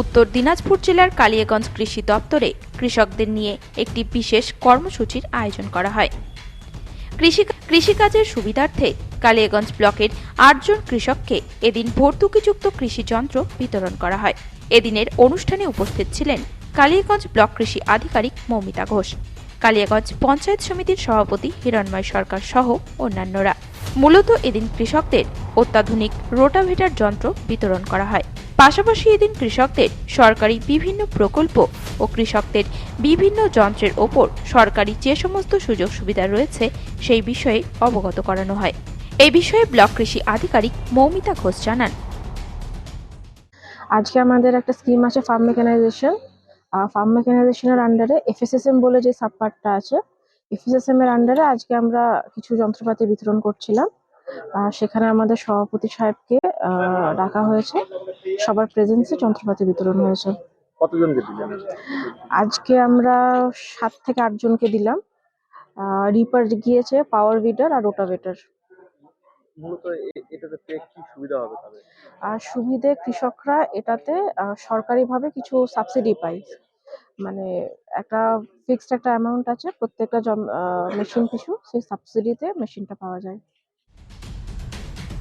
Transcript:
উত্তর দিনাজপুর জেলার কালিয়াগঞ্জ কৃষি দপ্তরে কৃষকদের নিয়ে একটি বিশেষ কর্মসূচির আয়োজন করা হয়। কৃষি কৃষিকাজের সুবিধার্থে কালিয়াগঞ্জ ব্লকের আটজন কৃষককে এদিন ভর্তুকিযুক্ত কৃষি যন্ত্র বিতরণ করা হয়। এদিনের অনুষ্ঠানে উপস্থিত ছিলেন কালিয়াগঞ্জ ব্লক কৃষি আধিকারিক মৌমিতা ঘোষ, কালিয়াগঞ্জ পঞ্চায়েত সমিতির সভাপতি হিরণময় সরকার সহ অন্যান্যরা। মূলত এদিন কৃষকদের অত্যাধুনিক রোটাভেটার যন্ত্র বিতরণ করা হয়। পাশাপাশি এদিন কৃষকদের সরকারি বিভিন্ন প্রকল্প ও কৃষকদের বিভিন্ন যন্ত্রের ওপর সরকারি যে সমস্ত সুযোগ সুবিধা রয়েছে, সেই বিষয়ে অবগত করানো হয়। এই বিষয়ে ব্লক কৃষি আধিকারিক মৌমিতা ঘোষ জানান। আজকে আমাদের একটা স্কিম আছে ফার্ম মেকানাইজেশন। ফার্ম মেকানাইজেশনের আন্ডারে এফএসএসএম বলে যে সাবপার্টটা আছে এফএসএসএম এর আন্ডারে আজকে আমরা কিছু যন্ত্রপাতি বিতরণ করছিলাম। সেখানে আমাদের সভাপতি সাহেবকে ডাকা হয়েছে। সবার প্রেজেন্সে যন্ত্রপাতি বিতরণ হয়েছে। কতজনকে দিলেন? আজকে আমরা সাত থেকে আট জনকে দিলাম। রিপার গিয়েছে পাওয়ার উইডার আর রোটাভেটার। মূলত এটাতে কি সুবিধা হবে তাদের? আর সুবিধে কৃষকরা এটাতে সরকারিভাবে কিছু সাবসিডি পায়। মানে একটা ফিক্সড একটা অ্যামাউন্ট আছে প্রত্যেকটা মেশিন পিছু সেই সাবসিডিতে মেশিনটা পাওয়া যায়।